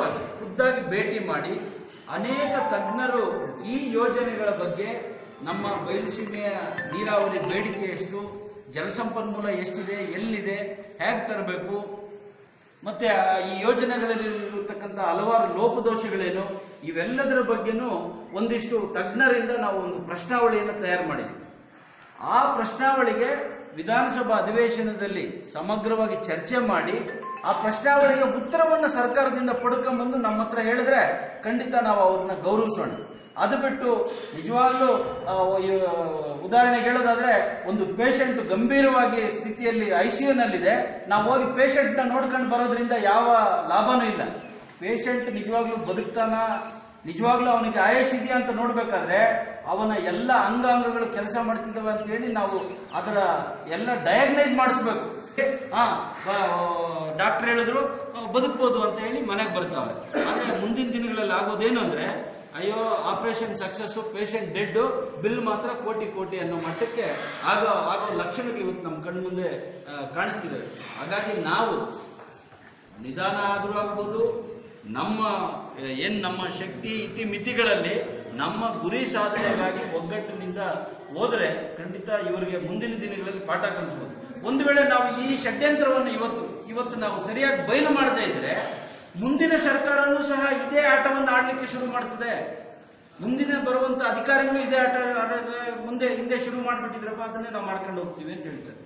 ವ್ಯಕ್ತಿಗತವಾಗಿ ಖುದ್ದಾಗಿ ಭೇಟಿ ಮಾಡಿ ಅನೇಕ ತಜ್ಞರು ಈ ಯೋಜನೆಗಳ ಬಗ್ಗೆ ನಮ್ಮ ಬಯಲುಸೀಮೆಯ ನೀರಾವರಿ ಬೇಡಿಕೆ ಎಷ್ಟು, ಜಲಸಂಪನ್ಮೂಲ ಎಷ್ಟಿದೆ, ಎಲ್ಲಿದೆ, ಹೇಗೆ ತರಬೇಕು, ಮತ್ತು ಈ ಯೋಜನೆಗಳಲ್ಲಿ ಇರತಕ್ಕಂಥ ಹಲವಾರು ಲೋಪದೋಷಗಳೇನು, ಇವೆಲ್ಲದರ ಬಗ್ಗೆನೂ ಒಂದಿಷ್ಟು ತಜ್ಞರಿಂದ ನಾವು ಒಂದು ಪ್ರಶ್ನಾವಳಿಯನ್ನು ತಯಾರು ಮಾಡಿದ್ದೀವಿ ಆ ಪ್ರಶ್ನಾವಳಿಗೆ ವಿಧಾನಸಭಾ ಅಧಿವೇಶನದಲ್ಲಿ ಸಮಗ್ರವಾಗಿ ಚರ್ಚೆ ಮಾಡಿ ಆ ಪ್ರಶ್ನಾವಳಿಗೆ ಉತ್ತರವನ್ನು ಸರ್ಕಾರದಿಂದ ಪಡ್ಕೊಂಡ್ಬಂದು ನಮ್ಮ ಹತ್ರ ಹೇಳಿದ್ರೆ ಖಂಡಿತ ನಾವು ಅವ್ರನ್ನ ಗೌರವಿಸೋಣ. ಅದು ಬಿಟ್ಟು ನಿಜವಾಗ್ಲೂ ಉದಾಹರಣೆಗೆ ಹೇಳೋದಾದ್ರೆ ಒಂದು ಪೇಷಂಟ್ ಗಂಭೀರವಾಗಿ ಸ್ಥಿತಿಯಲ್ಲಿ ಐ ಸಿ ಯುನಲ್ಲಿದೆ ನಾವು ಹೋಗಿ ಪೇಷಂಟ್ನ ನೋಡ್ಕೊಂಡು ಬರೋದ್ರಿಂದ ಯಾವ ಲಾಭನೂ ಇಲ್ಲ. ಪೇಷಂಟ್ ನಿಜವಾಗ್ಲೂ ಬದುಕ್ತಾನ? ನಿಜವಾಗ್ಲೂ ಅವನಿಗೆ ಆಯಸ್ ಇದೆಯಾ ಅಂತ ನೋಡ್ಬೇಕಾದ್ರೆ ಅವನ ಎಲ್ಲ ಅಂಗಾಂಗಗಳು ಕೆಲಸ ಮಾಡ್ತಿದ್ದಾವೆ ಅಂತ ಹೇಳಿ ನಾವು ಅದರ ಎಲ್ಲ ಡಯಾಗ್ನೈಸ್ ಮಾಡಿಸ್ಬೇಕು. ಹಾ ಡಾಕ್ಟರ್ ಹೇಳಿದ್ರು ಬದುಕ್ಬೋದು ಅಂತ ಹೇಳಿ ಮನೆಗೆ ಬರ್ತಾವೆ ಆದ್ರೆ ಮುಂದಿನ ದಿನಗಳಲ್ಲಿ ಆಗೋದೇನು ಅಂದ್ರೆ, ಅಯ್ಯೋ operation success patient dead bill ಮಾತ್ರ ಕೋಟಿ ಕೋಟಿ ಅನ್ನೋ ಮಟ್ಟಕ್ಕೆ ಆಗೋ ಆಗೋ ಲಕ್ಷಣಗಳು ಇವತ್ತು ನಮ್ಮ ಕಣ್ಣು ಮುಂದೆ ಕಾಣಿಸ್ತಿದ್ದಾವೆ ಹಾಗಾಗಿ ನಾವು ನಿಧಾನ ಆದರೂ ಆಗ್ಬೋದು ನಮ್ಮ ಏನ್ ನಮ್ಮ ಶಕ್ತಿ ಇತಿ ಮಿತಿಗಳಲ್ಲಿ ನಮ್ಮ ಗುರಿ ಸಾಧನೆಗಾಗಿ ಒಗ್ಗಟ್ಟಿನಿಂದ ಹೋದ್ರೆ ಖಂಡಿತ ಇವರಿಗೆ ಮುಂದಿನ ದಿನಗಳಲ್ಲಿ ಪಾಠ ಕಲಿಸ್ಬೋದು. ಒಂದು ವೇಳೆ ನಾವು ಈ ಷಡ್ಯಂತ್ರವನ್ನು ಇವತ್ತು ಇವತ್ತು ನಾವು ಸರಿಯಾಗಿ ಬಯಲು ಮಾಡದೇ ಇದ್ರೆ ಮುಂದಿನ ಸರ್ಕಾರನೂ ಸಹ ಇದೇ ಆಟವನ್ನು ಆಡ್ಲಿಕ್ಕೆ ಶುರು ಮಾಡ್ತದೆ. ಮುಂದಿನ ಬರುವಂತ ಅಧಿಕಾರಿಗಳು ಇದೇ ಆಟ ಮುಂದೆ, ಹಿಂದೆ ಶುರು ಮಾಡಿಬಿಟ್ಟಿದ್ರಪ್ಪ, ಅದನ್ನೇ ನಾವು ಮಾಡ್ಕೊಂಡು ಹೋಗ್ತೀವಿ ಅಂತ ಹೇಳ್ತಾರೆ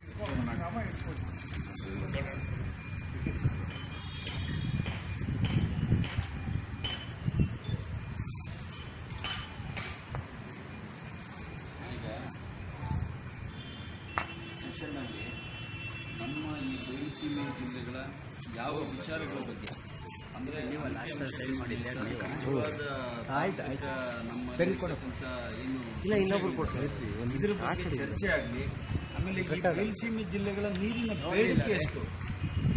ಈಗ ಸೆಷನ್ನಲ್ಲಿ ನಮ್ಮ ಈ ಬಯಲುಸೀಮೆ ಜಿಲ್ಲೆಗಳ ಯಾವ ವಿಚಾರಗಳ ಬಗ್ಗೆ ಅಂದ್ರೆ ನಮ್ಮ ಇರ್ತಕ್ಕಂಥ ಏನು ಇದ್ರ ಬಗ್ಗೆ ಚರ್ಚೆ ಆಗಲಿ. ಆಮೇಲೆ ಈ ಬಯಲುಸೀಮೆ ಜಿಲ್ಲೆಗಳ ನೀರಿನ ಬೇಡಿಕೆ ಎಷ್ಟು?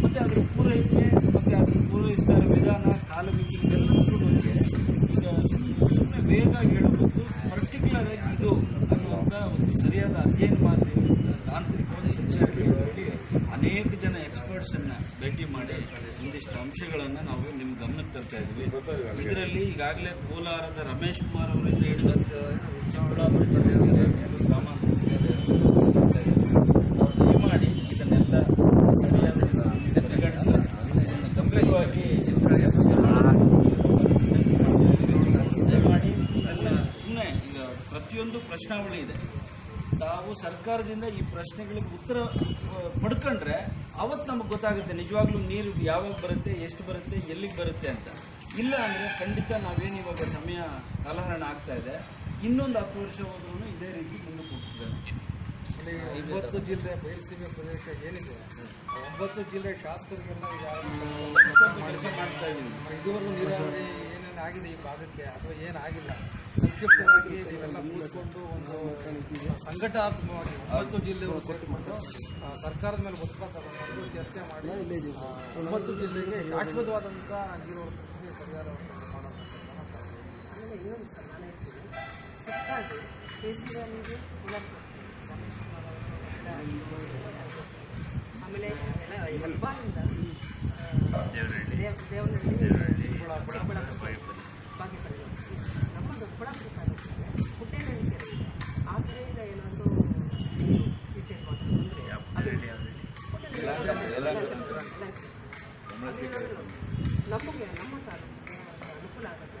ಮತ್ತೆ ಅದ್ರ ಪೂರೈಕೆ ಮತ್ತೆ ಅದನ್ನು ಪೂರೈಸಿದ ವಿಧಾನ ಕಾಲಮಿತಿ ಇದೆಲ್ಲದರ ಬಗ್ಗೆ ಈಗ ಸುಮ್ಮನೆ ವೇಗ ಹೇಳಬಹುದು ಪರ್ಟಿಕ್ಯುಲರ್ ಆಗಿ ಇದು ಅನ್ನುವಂಥ ಒಂದು ಸರಿಯಾದ ಅಧ್ಯಯನ ಮಾಡಿ ತಾಂತ್ರಿಕವಾಗಿ ಚರ್ಚೆ ಆಗಲಿ. ಹೇಳಿ ಅನೇಕ ಜನ ಎಕ್ಸ್ಪರ್ಟ್ಸ್ ಅನ್ನ ಭೇಟಿ ಮಾಡಿ ಒಂದಿಷ್ಟು ಅಂಶಗಳನ್ನು ನಾವು ನಿಮ್ಮ ಗಮನಕ್ಕೆ ತರ್ತಾ ಇದ್ವಿ. ಇದರಲ್ಲಿ ಈಗಾಗಲೇ ಕೋಲಾರದ ರಮೇಶ್ ಕುಮಾರ್ ಅವರಿಂದ ಹೇಳಿದ ಚಿಕ್ಕಬಳ್ಳಾಪುರ ಜಿಲ್ಲೆಯಲ್ಲಿ ಕೆಲವು ಗ್ರಾಮಾಂತರ ಜಿಲ್ಲೆಯಲ್ಲಿ ನಾವು ದಯಮಾಡಿ ಇದನ್ನೆಲ್ಲ ಸರಿಯಾದ ರೀತಿಯಲ್ಲಿ ಪರಿಗಣಿಸಿ ಇದನ್ನು ಗಂಭೀರವಾಗಿ ದಯಮಾಡಿ ಎಲ್ಲ ಸುಮ್ಮನೆ ಈಗ ಪ್ರತಿಯೊಂದು ಪ್ರಶ್ನಾವಳಿ ಇದೆ ತಾವು ಸರ್ಕಾರದಿಂದ ಈ ಪ್ರಶ್ನೆಗಳಿಗೆ ಉತ್ತರ ಪಡ್ಕೊಂಡ್ರೆ ಅವತ್ತು ನಮಗೆ ಗೊತ್ತಾಗುತ್ತೆ ನಿಜವಾಗ್ಲೂ ನೀರು ಯಾವಾಗ ಬರುತ್ತೆ ಎಷ್ಟು ಬರುತ್ತೆ ಎಲ್ಲಿಗೆ ಬರುತ್ತೆ ಅಂತ. ಇಲ್ಲ ಅಂದ್ರೆ ಖಂಡಿತ ನಾವೇನು ಇವಾಗ ಸಮಯ ಕಲಹರಣ ಆಗ್ತಾ ಇದೆ. ಇನ್ನೊಂದು ಹತ್ತು ವರ್ಷ ಹೋದ್ರೂ ಇದೇ ರೀತಿ ಮುಂದಕ್ಕೆ ಹೋಗ್ತಿದ್ದಾನೆ ಅಲ್ಲಿ ಒಂಬತ್ತು ಜಿಲ್ಲೆ ಬಯಲುಸೀಮೆ ಪ್ರದೇಶ ಏನಿದೆ ಒಂಬತ್ತು ಜಿಲ್ಲೆ ಶಾಸಕರಿಗೆಲ್ಲ ಈಗ ಕೆಲಸ ಮಾಡ್ತಾ ಇದ್ದೀವಿ. ಇದುವರೆಗೂ ನೀರಾವರಿ ಏನೇನು ಆಗಿದೆ ಈ ಭಾಗಕ್ಕೆ ಅಥವಾ ಏನಾಗಿಲ್ಲ ಕೂತ್ಕೊಂಡು ಒಂದು ಸಂಘಟನಾತ್ಮಕವಾಗಿ ಒಂಬತ್ತು ಜಿಲ್ಲೆಗಳು ಸೇರಿಕೊಂಡು ಸರ್ಕಾರದ ಮೇಲೆ ಒತ್ತಡ ತಗೊಂಡು ಚರ್ಚೆ ಮಾಡಿ ಒಂಬತ್ತು ಜಿಲ್ಲೆಗೆ ಶಾಶ್ವತವಾದಂಥ ನೀರು ಪರಿಹಾರವನ್ನು ಮಾಡೋದು ಆಮೇಲೆ ಸರ್ ನಾನು ಹೆಬ್ಬಾಳಿಂದ ದೇವನಹಳ್ಳಿ ಚಿಕ್ಕಬಳ್ಳಾಪುರ. ಬಾಗೇಪಲ್ಲಿ ನಮ್ಮ ದೊಡ್ಡಬಳ್ಳಾಪುರ ನಮಗೆ ನಮ್ಮ ಅನುಕೂಲ ಆಗುತ್ತೆ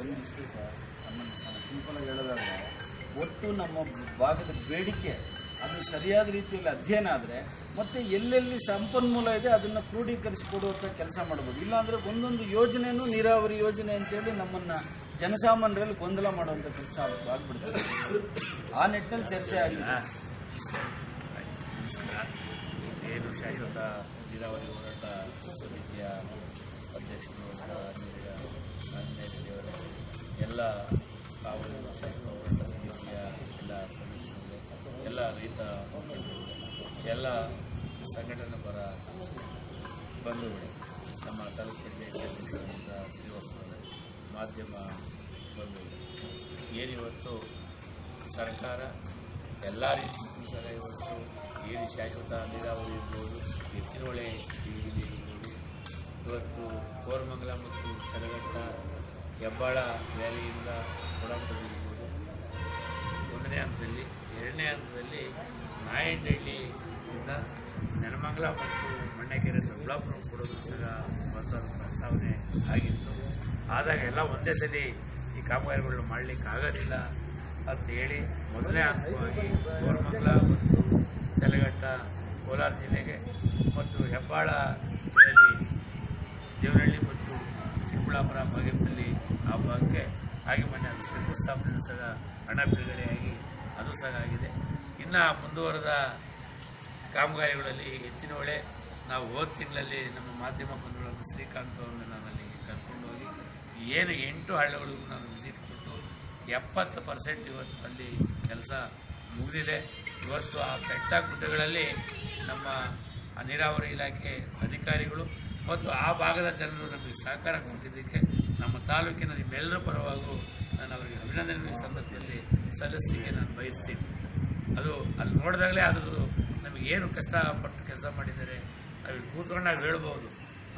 ಒಂದಿಷ್ಟು ಸರ್ ನಮ್ಮ ಸಿಂಪಲ್ ಆಗಿ ಹೇಳೋದಾದ್ರೆ ಒಟ್ಟು ನಮ್ಮ ಭಾಗದ ಬೇಡಿಕೆ ಅದು ಸರಿಯಾದ ರೀತಿಯಲ್ಲಿ ಅಧ್ಯಯನ ಆದರೆ ಮತ್ತೆ ಎಲ್ಲೆಲ್ಲಿ ಸಂಪನ್ಮೂಲ ಇದೆ ಅದನ್ನು ಕ್ರೋಢೀಕರಿಸಿಕೊಡುವಂಥ ಕೆಲಸ ಮಾಡ್ಬೋದು. ಇಲ್ಲಾಂದರೆ ಒಂದೊಂದು ಯೋಜನೆಯೂ ನೀರಾವರಿ ಯೋಜನೆ ಅಂತೇಳಿ ನಮ್ಮನ್ನು ಜನಸಾಮಾನ್ಯರಲ್ಲಿ ಗೊಂದಲ ಮಾಡುವಂಥ ಕೆಲಸ ಆಗ್ಬಿಡ್ತದೆ. ಆ ನಿಟ್ಟಿನಲ್ಲಿ ಚರ್ಚೆ ಆಗಿದೆ. ಶಾಶ್ವತ ನೀರಾವರಿ ಹೋರಾಟ ಸಮಿತಿಯ ಅಧ್ಯಕ್ಷರು ಎಲ್ಲ ಕಾವಲು ರೈತ ಎಲ್ಲ ಸಂಘಟನೆ ಬರ ಬಂಧುಗಳು ನಮ್ಮ ತಾಲೂಕಿಗೆ ಶ್ರೀವಾಸ್ತವ ಮಾಧ್ಯಮ ಬಂಧುಗಳು ಏನಿವತ್ತು ಸರ್ಕಾರ ಎಲ್ಲ ರೀತಿ ಸಹ ಇವತ್ತು ಏನು ಶಾಶ್ವತ ನೀರಾವರಿ ಇರ್ಬೋದು ಎತ್ತಿನೊಳೆ ಇರ್ಬೋದು. ಇವತ್ತು ಕೋರಮಂಗಲ ಮತ್ತು ಚಲಘಟ್ಟ ಹೆಬ್ಬಾಳ ವ್ಯಾಲಿಯಿಂದ ಕೊಡಂಬದಿಂದ ಒಂದನೇ ಹಂತದಲ್ಲಿ, ಎರಡನೇ ಹಂತದಲ್ಲಿ ನಾಯಂಡಹಳ್ಳಿಯಿಂದ ನೆಲಮಂಗಲ ಮತ್ತು ಮಣ್ಣಕೆರೆ ದೊಡ್ಡಬಳ್ಳಾಪುರ ಕೊಡೋದು ಸಹ ಬಂದ ಪ್ರಸ್ತಾವನೆ ಆಗಿತ್ತು. ಆದಾಗ ಎಲ್ಲ ಒಂದೇ ಸಲ ಈ ಕಾಮಗಾರಿಗಳನ್ನ ಮಾಡಲಿಕ್ಕೆ ಆಗೋದಿಲ್ಲ ಅಂತ ಹೇಳಿ ಮೊದಲನೇ ಹಂತವಾಗಿ ಕೋರಮಂಗಲ ಮತ್ತು ಚಲಘಟ್ಟ ಕೋಲಾರ ಜಿಲ್ಲೆಗೆ ಮತ್ತು ಹೆಬ್ಬಾಳ ದೇವನಹಳ್ಳಿ ಮತ್ತು ಚಿಕ್ಕಬಳ್ಳಾಪುರ ಭಾಗದಲ್ಲಿ ಆ ಭಾಗಕ್ಕೆ ಹಾಗೆ ಮೊನ್ನೆ ಅದು ಶಂಕುಸ್ಥಾಪನೆ ಸಹ ಹಣ ಬಿಡುಗಡೆಯಾಗಿ ಅದು ಸಹ ಆಗಿದೆ. ಇನ್ನು ಮುಂದುವರೆದ ಕಾಮಗಾರಿಗಳಲ್ಲಿ ಎತ್ತಿನ ಹೊಳೆ, ನಾವು ಹೋದ ತಿಂಗಳಲ್ಲಿ ನಮ್ಮ ಮಾಧ್ಯಮ ಬಂಧುಗಳನ್ನು ಶ್ರೀಕಾಂತ್ ಅವರನ್ನು ನಾನು ಕರ್ಕೊಂಡು ಹೋಗಿ, ಏನು ಎಂಟು ಹಳ್ಳಿಗಳಿಗೂ ನಾನು ವಿಸಿಟ್ ಕೊಟ್ಟು ಎಪ್ಪತ್ತು ಪರ್ಸೆಂಟ್ ಇವತ್ತು ಅಲ್ಲಿ ಕೆಲಸ ಮುಗಿದಿದೆ. ಇವತ್ತು ಆ ಬೆಟ್ಟ ಗುಡ್ಡಗಳಲ್ಲಿ ನಮ್ಮ ನೀರಾವರಿ ಇಲಾಖೆ ಅಧಿಕಾರಿಗಳು ಮತ್ತು ಆ ಭಾಗದ ಜನರು ನಮಗೆ ಸಹಕಾರ ಕೊಟ್ಟಿದ್ದಕ್ಕೆ ನಮ್ಮ ತಾಲೂಕಿನ ನಿಮ್ಮೆಲ್ಲರ ಪರವಾಗೂ ನಾನು ಅವರಿಗೆ ಅಭಿನಂದನೆ ಸಂದರ್ಭದಲ್ಲಿ ಸಲ್ಲಿಸಲಿಕ್ಕೆ ನಾನು ಬಯಸ್ತೀನಿ. ಅದು ಅಲ್ಲಿ ನೋಡಿದಾಗಲೇ ಅದು ನಮಗೇನು ಕಷ್ಟಪಟ್ಟು ಕೆಲಸ ಮಾಡಿದ್ದಾರೆ ನಾವು ಕೂತ್ಕೊಂಡಾಗ ಕೂತ್ಕೊಂಡು ಹೇಳ್ಬೋದು.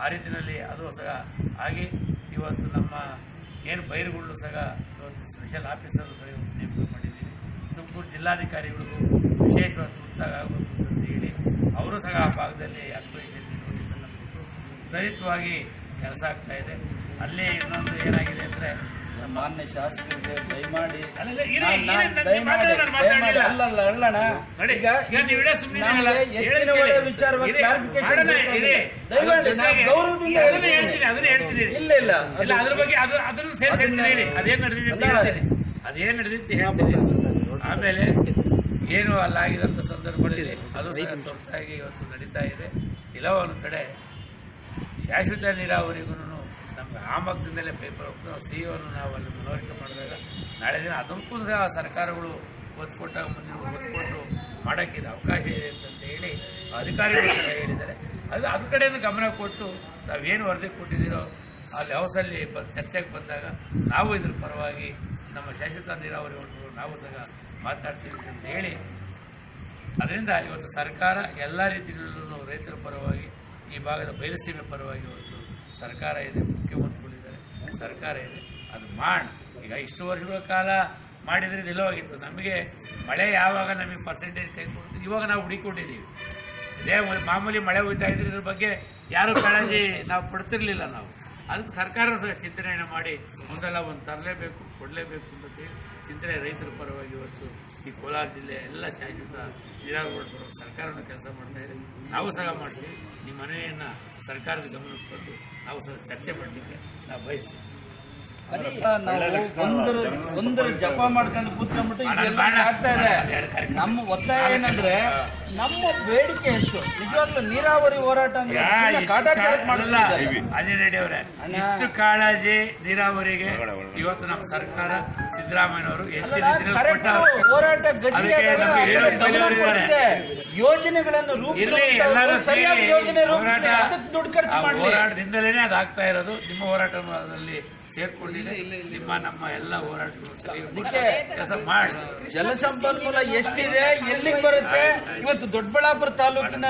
ಆ ರೀತಿಯಲ್ಲಿ ಅದು ಸಹ ಹಾಗೆ ಇವತ್ತು ನಮ್ಮ ಏನು ಬೈರುಗಳು ಸಹ ಇವತ್ತು ಸ್ಪೆಷಲ್ ಆಫೀಸರು ಸಹ ಇವತ್ತು ನೇಮಕ ಮಾಡಿದ್ದೀವಿ. ತುಮಕೂರು ಜಿಲ್ಲಾಧಿಕಾರಿಗಳಿಗೂ ವಿಶೇಷವಾಗಿ ತುರ್ತಾಗಬೇಕು ಅಂತ ಹೇಳಿ ಅವರು ಸಹ ಆ ಭಾಗದಲ್ಲಿ ಅಕ್ವಿಷನ್ ನೋಟಿಸನ್ನು ಕೊಟ್ಟು ತ್ವರಿತವಾಗಿ ಕೆಲಸ ಆಗ್ತಾಯಿದೆ ಅಲ್ಲೇ ಇನ್ನೊಂದು ಏನಾಗಿದೆ ಅಂದ್ರೆ ಮಾನ್ಯ ಶಾಸಕರಿಗೆ ದಯಮಾಡಿ ಅದೇನ್ ನಡೆದಿದೆ ಅಂತ ಅಲ್ಲ. ಹೇಳ್ತೀನಿ. ಅದೇನ್ ನಡೆದಿತ್ತು ಹೇಳ್ತೀನಿ. ಆಮೇಲೆ ಏನು ಅಲ್ಲಾಗಿದಂಥ ಸಂದರ್ಭದಲ್ಲಿ ಅದು ಸಹ ತುರ್ತಾಗಿ ಇವತ್ತು ನಡೀತಾ ಇದೆ. ಇಲ್ಲ ಒಂದು ಕಡೆ ಶಾಶ್ವತ ನೀರಾವರಿಗೂ ನಮ್ಗೆ ಆ ಮಕ್ಕದಿಂದಲೇ ಪೇಪರ್ ಹೋಗ್ತು ನಾವು ಸಿ ಅನ್ನು ನಾವು ಅಲ್ಲಿ ಮನವರಿಕೆ ಮಾಡಿದಾಗ ನಾಳೆ ದಿನ ಅದಕ್ಕೂ ಸಹ ಸರ್ಕಾರಗಳು ಒತ್ತು ಕೊಟ್ಟಾಗ ಮುಂದಿನ ಒತ್ತು ಮಾಡೋಕ್ಕೆ ಇದು ಅವಕಾಶ ಇದೆ ಅಂತ ಹೇಳಿ ಅಧಿಕಾರಿಗಳು ಸಹ ಹೇಳಿದ್ದಾರೆ. ಅದು ಅದ್ರ ಕಡೆಯನ್ನು ಗಮನ ಕೊಟ್ಟು ನಾವೇನು ವರದಿ ಕೊಟ್ಟಿದ್ದೀರೋ ಆ ಹೌಸಲ್ಲಿ ಬಂದು ಚರ್ಚೆಗೆ ಬಂದಾಗ ನಾವು ಇದ್ರ ಪರವಾಗಿ ನಮ್ಮ ಶಾಶ್ವತ ನೀರಾವರಿ ಒಂದು ನಾವು ಸಹ ಮಾತಾಡ್ತೀವಿ ಅಂತ ಹೇಳಿ ಅದರಿಂದ ಇವತ್ತು ಸರ್ಕಾರ ಎಲ್ಲ ರೀತಿಯಲ್ಲೂ ರೈತರ ಪರವಾಗಿ ಈ ಭಾಗದ ಬಯಲುಸೀಮೆ ಪರವಾಗಿ ಒಂದು ಸರ್ಕಾರ ಇದೆ. ಸರ್ಕಾರ ಇದೆ. ಅದು ಮಾಡ್. ಈಗ ಇಷ್ಟು ವರ್ಷಗಳ ಕಾಲ ಮಾಡಿದ್ರೆ ನಿಲ್ಲವಾಗಿತ್ತು ನಮಗೆ ಮಳೆ ಯಾವಾಗ ನಮಗೆ ಪರ್ಸೆಂಟೇಜ್ ಕೈ ಕೊಡ್ತು ಇವಾಗ ನಾವು ಹುಡುಕೊಂಡಿದ್ದೀವಿ ಇದೇ ಮಾಮೂಲಿ ಮಳೆ ಹೋಗ್ತಾ ಇದ್ರೆ ಇದ್ರ ಬಗ್ಗೆ ಯಾರು ಕಾಳಜಿ? ನಾವು ಪಡ್ತಿರ್ಲಿಲ್ಲ ನಾವು. ಅದಕ್ಕೆ ಸರ್ಕಾರ ಸಹ ಚಿಂತನೆಯನ್ನು ಮಾಡಿ ಒಂದಲ್ಲ ಒಂದು ತರಲೇಬೇಕು, ಕೊಡಲೇಬೇಕು ಅಂತ ಹೇಳಿ ಚಿಂತನೆ ರೈತರ ಪರವಾಗಿ ಇವತ್ತು ಈ ಕೋಲಾರ ಜಿಲ್ಲೆ ಎಲ್ಲ ಶಾಶ್ವತ ನೀರಾವರಿ ಪರವಾಗಿ ಸರ್ಕಾರವನ್ನು ಕೆಲಸ ಮಾಡ್ತಾ ಇದೆ. ನಾವು ಸಹ ಮಾಡ್ತೀವಿ. ನಿಮ್ಮ ಮನೆಯನ್ನು ಸರ್ಕಾರದ ಗಮನಕ್ಕೆ ತಂದು ನಾವು ಸಹ ಚರ್ಚೆ ಮಾಡಲಿಕ್ಕೆ ನಾವು ಬಯಸ್ತೀವಿ. ಒಂದರ ಒಂದರ ಜಪ ಮಾಡ್ಕೊಂಡು ಕೂತ್ಕೊಂಡ್ಬಿಟ್ಟು ಇದೆಲ್ಲ ಆಗ್ತಾ ಇದೆ. ನಮ್ಮ ಒತ್ತಾಯ ಏನಂದ್ರೆ ನಮ್ಮ ಬೇಡಿಕೆ ಎಷ್ಟು? ನಿಜವಾಗ್ಲೂ ನೀರಾವರಿ ಹೋರಾಟ ಇಷ್ಟು ಕಾಳಜಿ ನೀರಾವರಿಗೆ ಇವತ್ತು ನಮ್ಮ ಸರ್ಕಾರ ಸಿದ್ದರಾಮಯ್ಯನವರು. ಹೋರಾಟ. ಯೋಜನೆಗಳನ್ನು ರೂಪಿಸಿ ಸರಿಯಾದ ಯೋಜನೆ ರೂಪಿಸಿ ಅದಕ್ಕೆ ದುಡ್ಡು ಖರ್ಚು ಆ ಮಾಡಲಿ. ಹೋರಾಟದಿಂದಲೇ ಅದು ಆಗ್ತಾ ಇರೋದು. ನಿಮ್ಮ ಹೋರಾಟದಲ್ಲಿ ಸೇರ್ಕೊಂಡಿದೆ. ನಿಮ್ಮ ನಮ್ಮ ಎಲ್ಲ ಹೋರಾಟಗಳು ಸರಿ ಅದಕ್ಕೆ ಕೆಲಸ ಮಾಡಿ. ಜಲಸಂಪನ್ಮೂಲ ಎಷ್ಟಿದೆ ಎಲ್ಲಿಗೆ ಬರುತ್ತೆ? ಇವತ್ತು ದೊಡ್ಡಬಳ್ಳಾಪುರ ತಾಲೂಕಿನ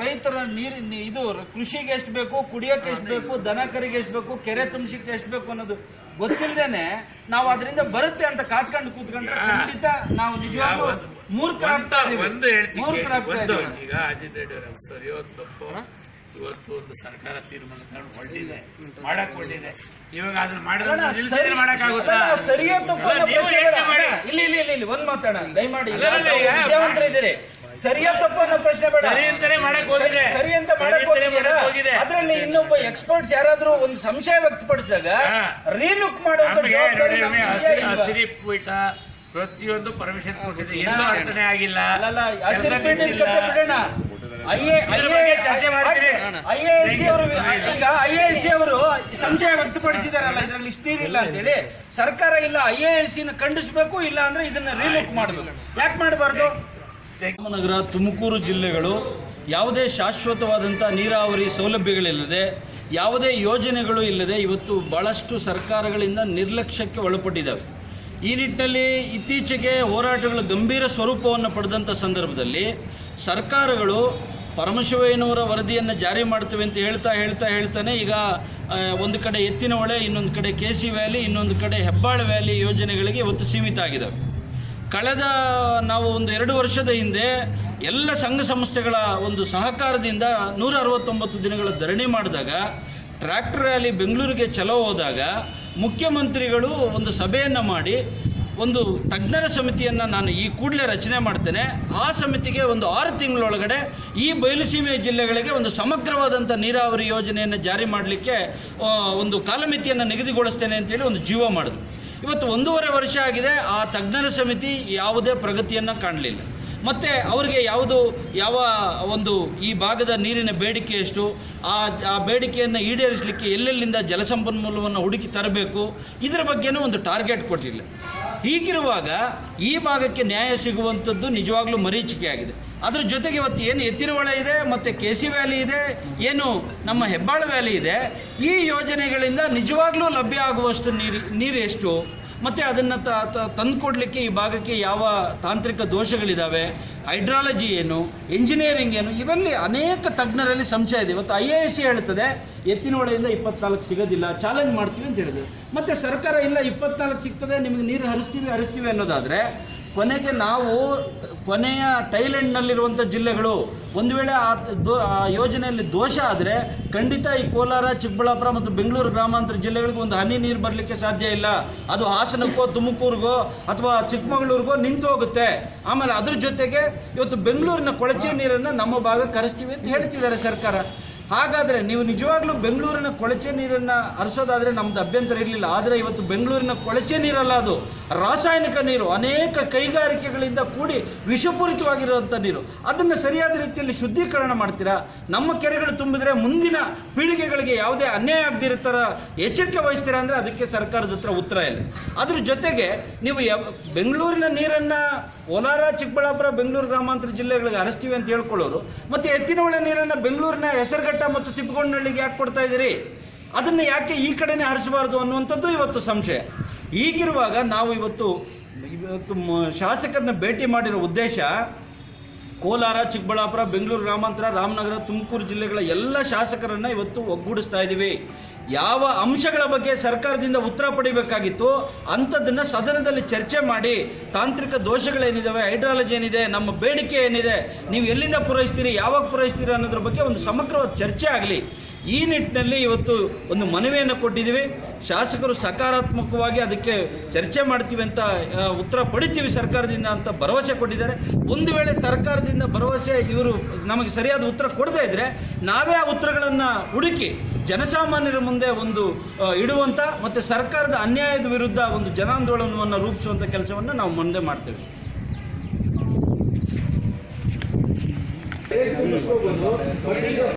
ರೈತರ ನೀರು ಇದು ಕೃಷಿಗೆ ಎಷ್ಟು ಬೇಕು ಕುಡಿಯೋಕೆ ಎಷ್ಟು ಬೇಕು ದನ ಕರಿಗೆ ಎಷ್ಟು ಬೇಕು ಕೆರೆ ತುಂಬಿಸಕ್ಕೆ ಎಷ್ಟು ಬೇಕು ಅನ್ನೋದು ಗೊತ್ತಿಲ್ಲದೇನೆ ನಾವು ಅದರಿಂದ ಬರುತ್ತೆ ಅಂತ ಕಾತ್ಕೊಂಡು ಕೂತ್ಕೊಂಡ್ರೆ ಖಂಡಿತ ನಾವು ನಿಜವಾಗ್ಲೂ ಮೂರ್ ಮೂರ್ಖರಾಗ್ತಾ ಮೂರ್ ಇದೀವಿ. ಮೂರ್ಖರಾಗ್ತಾ ಇದೀವಿ. ಈಗ ಅಜಿತ್ ರೆಡ್ಡಿ ಸರಿಯೋ ತಪ್ಪು ಇವತ್ತು ಒಂದು ಸರ್ಕಾರ ತೀರ್ಮಾನ ತಗೊಂಡು ಹೊರಟಿದೆ ಮಾಡಕ್ ಹೊರಟಿದೆ ಇವಾಗ ಅದನ್ನ ಮಾಡಿದ್ರೆ ಅಲ್ಲ, ಸರಿ- ಅಲ್ಲ, ಅಲ್ಲ. ಇಲ್ಲಿ ಇಲ್ಲಿ ಇಲ್ಲಿ ಇಲ್ಲಿ ಒಂದ್ ಮಾತಾಡ. ದಯಮಾಡಿ ಅಲ್ಲ, ಅಲ್ಲ, ತಪ್ಪು ಅನ್ನೋ ಪ್ರಶ್ನೆ ಬೇಡ. ಸರಿ ಅಂತಾನೆ ಮಾಡಕ್ ಹೋಗಿದೆ. ಸರಿ ಅಂತ ಮಾಡಕ್ ಹೋಗಿದೆ. ಅದ್ರಲ್ಲಿ ಇನ್ನೊಬ್ಬ ಎಕ್ಸ್ಪರ್ಟ್ಸ್ ಯಾರಾದ್ರೂ ಒಂದು ಸಂಶಯ ವ್ಯಕ್ತಪಡಿಸಿದಾಗ. ರೀಲುಕ್ ಮಾಡುವಂತ ಜವಾಬ್ದಾರಿ ಹಸಿರು ಪೀಠ ಪ್ರತಿಯೊಂದು ಪರ್ಮಿಷನ್ ಕೊಟ್ಟಿದೆ. ಎಲ್ಲೂ ಅಡಚಣೆ ಆಗಿಲ್ಲ. ಅಲ್ಲಲ್ಲ ಹಸಿರು ಬಿಡೋಣ. ಚರ್ಚೆ ಮಾಡ್ತೀರಿ. ಈಗ ಐ ಎ ಎಸ್ ಅವರು ಸಂಶಯ ವ್ಯಕ್ತಪಡಿಸಿದಾರಲ್ಲ ಇದ್ರಲ್ಲಿ ಇಲ್ಲ ಅಂತ ಹೇಳಿ ಸರ್ಕಾರ ಇಲ್ಲ ಐ ಎ ಎಸ್ ಖಂಡಿಸಬೇಕು ಇಲ್ಲ ಅಂದ್ರೆ ಇದನ್ನ ರೀಲುಕ್ ಮಾಡಬೇಕು. ಯಾಕೆ ಮಾಡಬಾರ್ದು? ನಗರ ತುಮಕೂರು ಜಿಲ್ಲೆಗಳು ಯಾವುದೇ ಶಾಶ್ವತವಾದಂಥ ನೀರಾವರಿ ಸೌಲಭ್ಯಗಳಿಲ್ಲದೆ ಯಾವುದೇ ಯೋಜನೆಗಳು ಇಲ್ಲದೆ ಇವತ್ತು ಭಾಳಷ್ಟು ಸರ್ಕಾರಗಳಿಂದ ನಿರ್ಲಕ್ಷ್ಯಕ್ಕೆ ಒಳಪಟ್ಟಿದ್ದಾವೆ. ಈ ನಿಟ್ಟಿನಲ್ಲಿ ಇತ್ತೀಚೆಗೆ ಹೋರಾಟಗಳು ಗಂಭೀರ ಸ್ವರೂಪವನ್ನು ಪಡೆದಂಥ ಸಂದರ್ಭದಲ್ಲಿ ಸರ್ಕಾರಗಳು ಪರಮಶಿವಯ್ಯನವರ ವರದಿಯನ್ನು ಜಾರಿ ಮಾಡ್ತೇವೆ ಅಂತ ಹೇಳ್ತಾ ಹೇಳ್ತಾ ಹೇಳ್ತಾನೆ, ಈಗ ಒಂದು ಕಡೆ ಎತ್ತಿನ ಹೊಳೆ, ಇನ್ನೊಂದು ಕಡೆ ಕೆ ಸಿ ವ್ಯಾಲಿ ಇನ್ನೊಂದು ಕಡೆ ಹೆಬ್ಬಾಳ ವ್ಯಾಲಿ ಯೋಜನೆಗಳಿಗೆ ಇವತ್ತು ಸೀಮಿತ ಆಗಿದೆ. ಕಳೆದ, ನಾವು ಒಂದು ಎರಡು ವರ್ಷದ ಹಿಂದೆ ಎಲ್ಲ ಸಂಘ ಸಂಸ್ಥೆಗಳ ಒಂದು ಸಹಕಾರದಿಂದ ನೂರ ಅರವತ್ತೊಂಬತ್ತು ದಿನಗಳ ಧರಣಿ ಮಾಡಿದಾಗ, ಟ್ರ್ಯಾಕ್ಟರ್ ರ್ಯಾಲಿ ಬೆಂಗಳೂರಿಗೆ ಚಲೋ ಹೋದಾಗ, ಮುಖ್ಯಮಂತ್ರಿಗಳು ಒಂದು ಸಭೆಯನ್ನು ಮಾಡಿ ಒಂದು ತಜ್ಞರ ಸಮಿತಿಯನ್ನು ನಾನು ಈ ಕೂಡಲೇ ರಚನೆ ಮಾಡ್ತೇನೆ. ಆ ಸಮಿತಿಗೆ ಒಂದು ಆರು ತಿಂಗಳೊಳಗಡೆ ಈ ಬಯಲುಸೀಮೆ ಜಿಲ್ಲೆಗಳಿಗೆ ಒಂದು ಸಮಗ್ರವಾದಂಥ ನೀರಾವರಿ ಯೋಜನೆಯನ್ನು ಜಾರಿ ಮಾಡಲಿಕ್ಕೆ ಒಂದು ಕಾಲಮಿತಿಯನ್ನು ನಿಗದಿಗೊಳಿಸ್ತೇನೆ ಅಂತೇಳಿ ಒಂದು ಜೀವ ಮಾಡಿದ್ರು. ಇವತ್ತು ಒಂದೂವರೆ ವರ್ಷ ಆಗಿದೆ, ಆ ತಜ್ಞರ ಸಮಿತಿ ಯಾವುದೇ ಪ್ರಗತಿಯನ್ನು ಕಾಣಲಿಲ್ಲ. ಮತ್ತು ಅವರಿಗೆ ಯಾವುದು ಯಾವ ಒಂದು ಈ ಭಾಗದ ನೀರಿನ ಬೇಡಿಕೆ ಎಷ್ಟು? ಆ ಆ ಬೇಡಿಕೆಯನ್ನು ಈಡೇರಿಸಲಿಕ್ಕೆ ಎಲ್ಲೆಲ್ಲಿಂದ ಜಲಸಂಪನ್ಮೂಲವನ್ನು ಹುಡುಕಿ ತರಬೇಕು? ಇದರ ಬಗ್ಗೆನೂ ಒಂದು ಟಾರ್ಗೆಟ್ ಕೊಟ್ಟಿಲ್ಲ. ಹೀಗಿರುವಾಗ ಈ ಭಾಗಕ್ಕೆ ನ್ಯಾಯ ಸಿಗುವಂಥದ್ದು ನಿಜವಾಗ್ಲೂ ಮರೀಚಿಕೆ ಆಗಿದೆ. ಅದ್ರ ಜೊತೆಗೆ ಇವತ್ತು ಏನು ಎತ್ತಿನ ಇದೆ ಮತ್ತು ಕೆ ಸಿ ವ್ಯಾಲಿ ಇದೆ, ಏನು ನಮ್ಮ ಹೆಬ್ಬಾಳ ವ್ಯಾಲಿ ಇದೆ, ಈ ಯೋಜನೆಗಳಿಂದ ನಿಜವಾಗ್ಲೂ ಲಭ್ಯ ಆಗುವಷ್ಟು ನೀರು ನೀರು ಎಷ್ಟು? ಮತ್ತು ಅದನ್ನು ತಂದುಕೊಡ್ಲಿಕ್ಕೆ ಈ ಭಾಗಕ್ಕೆ ಯಾವ ತಾಂತ್ರಿಕ ದೋಷಗಳಿದ್ದಾವೆ ಹೈಡ್ರಾಲಜಿ ಏನು? ಇಂಜಿನಿಯರಿಂಗ್ ಏನು? ಇವೆಲ್ಲಿ ಅನೇಕ ತಜ್ಞರಲ್ಲಿ ಸಂಶಯ ಇದೆ. ಇವತ್ತು ಐ ಎ ಎಸ್ ಸಿ ಹೇಳ್ತದೆ ಎತ್ತಿನ ಹೊಳೆಯಿಂದ ಇಪ್ಪತ್ನಾಲ್ಕು ಸಿಗೋದಿಲ್ಲ, ಚಾಲೆಂಜ್ ಮಾಡ್ತೀವಿ ಅಂತ ಹೇಳಿದ್ರು. ಮತ್ತು ಸರ್ಕಾರ ಇಲ್ಲ, ಇಪ್ಪತ್ನಾಲ್ಕು ಸಿಗ್ತದೆ, ನಿಮಗೆ ನೀರು ಹರಿಸ್ತೀವಿ ಹರಿಸ್ತೀವಿ ಅನ್ನೋದಾದರೆ ಕೊನೆಗೆ ನಾವು ಕೊನೆಯ ಥೈಲೆಂಡ್ನಲ್ಲಿರುವಂಥ ಜಿಲ್ಲೆಗಳು. ಒಂದು ವೇಳೆ ಆ ದೋ- ಆ ಯೋಜನೆಯಲ್ಲಿ ದೋಷ ಆದರೆ ಖಂಡಿತ ಈ ಕೋಲಾರ, ಚಿಕ್ಕಬಳ್ಳಾಪುರ ಮತ್ತು ಬೆಂಗಳೂರು ಗ್ರಾಮಾಂತರ ಜಿಲ್ಲೆಗಳಿಗೆ ಒಂದು ಹನಿ ನೀರು ಬರಲಿಕ್ಕೆ ಸಾಧ್ಯ ಇಲ್ಲ. ಅದು ಹಾಸನಕ್ಕೋ, ತುಮಕೂರಿಗೋ ಅಥವಾ ಚಿಕ್ಕಮಗಳೂರಿಗೋ ನಿಂತು ಹೋಗುತ್ತೆ. ಆಮೇಲೆ ಅದ್ರ ಜೊತೆಗೆ ಇವತ್ತು ಬೆಂಗಳೂರಿನ ಕೊಳಚೆ ನೀರನ್ನು ನಮ್ಮ ಭಾಗಕ್ಕೆ ಕರೆಸ್ತೀವಿ ಅಂತ ಹೇಳ್ತಿದ್ದಾರೆ ಸರ್ಕಾರ. ಹಾಗಾದರೆ ನೀವು ನಿಜವಾಗ್ಲೂ ಬೆಂಗಳೂರಿನ ಕೊಳಚೆ ನೀರನ್ನು ಹರಿಸೋದಾದರೆ ನಮ್ದು ಅಭ್ಯಂತರ ಇರಲಿಲ್ಲ. ಆದರೆ ಇವತ್ತು ಬೆಂಗಳೂರಿನ ಕೊಳಚೆ ನೀರಲ್ಲ ಅದು. ರಾಸಾಯನಿಕ ನೀರು ಅನೇಕ ಕೈಗಾರಿಕೆಗಳಿಂದ ಕೂಡಿ ವಿಷಪೂರಿತವಾಗಿರುವಂಥ ನೀರು. ಅದನ್ನು ಸರಿಯಾದ ರೀತಿಯಲ್ಲಿ ಶುದ್ಧೀಕರಣ ಮಾಡ್ತೀರಾ? ನಮ್ಮ ಕೆರೆಗಳು ತುಂಬಿದ್ರೆ ಮುಂದಿನ ಪೀಳಿಗೆಗಳಿಗೆ ಯಾವುದೇ ಅನ್ಯಾಯ ಆಗದಿರೋ ಥರ ಎಚ್ಚರಿಕೆ ವಹಿಸ್ತೀರಾ ಅಂದರೆ ಅದಕ್ಕೆ ಸರ್ಕಾರದ ಹತ್ರ ಉತ್ತರ ಇಲ್ಲ. ಅದ್ರ ಜೊತೆಗೆ ನೀವು ಬೆಂಗಳೂರಿನ ನೀರನ್ನು ಕೋಲಾರ ಚಿಕ್ಕಬಳ್ಳಾಪುರ, ಬೆಂಗಳೂರು ಗ್ರಾಮಾಂತರ ಜಿಲ್ಲೆಗಳಿಗೆ ಹರಿಸ್ತೀವಿ ಅಂತ ಹೇಳ್ಕೊಳ್ಳೋರು. ಮತ್ತು ಎತ್ತಿನ ಹೊಳೆ ನೀರನ್ನು ಬೆಂಗಳೂರಿನ ಹೆಸರುಘಟ್ಟ ಮತ್ತು ತಿಪ್ಪಗೊಂಡಹಳ್ಳಿಗೆ ಯಾಕೆ ಕೊಡ್ತಾ ಇದ್ದೀರಿ? ಅದನ್ನು ಯಾಕೆ ಈ ಕಡೆನೇ ಹರಿಸಬಾರ್ದು ಅನ್ನುವಂಥದ್ದು ಇವತ್ತು ಸಂಶಯ. ಈಗಿರುವಾಗ ನಾವು ಇವತ್ತು ಇವತ್ತು ಶಾಸಕರನ್ನ ಭೇಟಿ ಮಾಡಿರೋ ಉದ್ದೇಶ ಕೋಲಾರ, ಚಿಕ್ಕಬಳ್ಳಾಪುರ, ಬೆಂಗಳೂರು ಗ್ರಾಮಾಂತರ, ರಾಮನಗರ, ತುಮಕೂರು ಜಿಲ್ಲೆಗಳ ಎಲ್ಲ ಶಾಸಕರನ್ನು ಇವತ್ತು ಒಗ್ಗೂಡಿಸ್ತಾ ಇದ್ದೀವಿ. ಯಾವ ಅಂಶಗಳ ಬಗ್ಗೆ ಸರ್ಕಾರದಿಂದ ಉತ್ತರ ಪಡಿಬೇಕಾಗಿತ್ತು ಅಂಥದ್ದನ್ನು ಸದನದಲ್ಲಿ ಚರ್ಚೆ ಮಾಡಿ ತಾಂತ್ರಿಕ ದೋಷಗಳೇನಿದ್ದಾವೆ ಹೈಡ್ರಾಲಜಿ ಏನಿದೆ, ನಮ್ಮ ಬೇಡಿಕೆ ಏನಿದೆ, ನೀವು ಎಲ್ಲಿಂದ ಪೂರೈಸ್ತೀರಿ, ಯಾವಾಗ ಪೂರೈಸ್ತೀರಿ ಅನ್ನೋದ್ರ ಬಗ್ಗೆ ಒಂದು ಸಮಗ್ರವಾದ ಚರ್ಚೆ ಆಗಲಿ. ಈ ನಿಟ್ಟಿನಲ್ಲಿ ಇವತ್ತು ಒಂದು ಮನವಿಯನ್ನು ಕೊಟ್ಟಿದ್ದೀವಿ. ಶಾಸಕರು ಸಕಾರಾತ್ಮಕವಾಗಿ ಅದಕ್ಕೆ ಚರ್ಚೆ ಮಾಡ್ತೀವಿ ಅಂತ ಉತ್ತರ ಪಡಿತೀವಿ ಸರ್ಕಾರದಿಂದ ಅಂತ ಭರವಸೆ ಕೊಟ್ಟಿದ್ದಾರೆ. ಒಂದು ವೇಳೆ ಸರ್ಕಾರದಿಂದ ಭರವಸೆ ಇವರು ನಮಗೆ ಸರಿಯಾದ ಉತ್ತರ ಕೊಡದೇ ಇದ್ದರೆ ನಾವೇ ಆ ಉತ್ತರಗಳನ್ನು ಹುಡುಕಿ ಜನಸಾಮಾನ್ಯರ ಮುಂದೆ ಒಂದು ಇಡುವಂಥ ಮತ್ತು ಸರ್ಕಾರದ ಅನ್ಯಾಯದ ವಿರುದ್ಧ ಒಂದು ಜನಾಂದೋಲನವನ್ನು ರೂಪಿಸುವಂಥ ಕೆಲಸವನ್ನು ನಾವು ಮುಂದೆ ಮಾಡ್ತೇವೆ.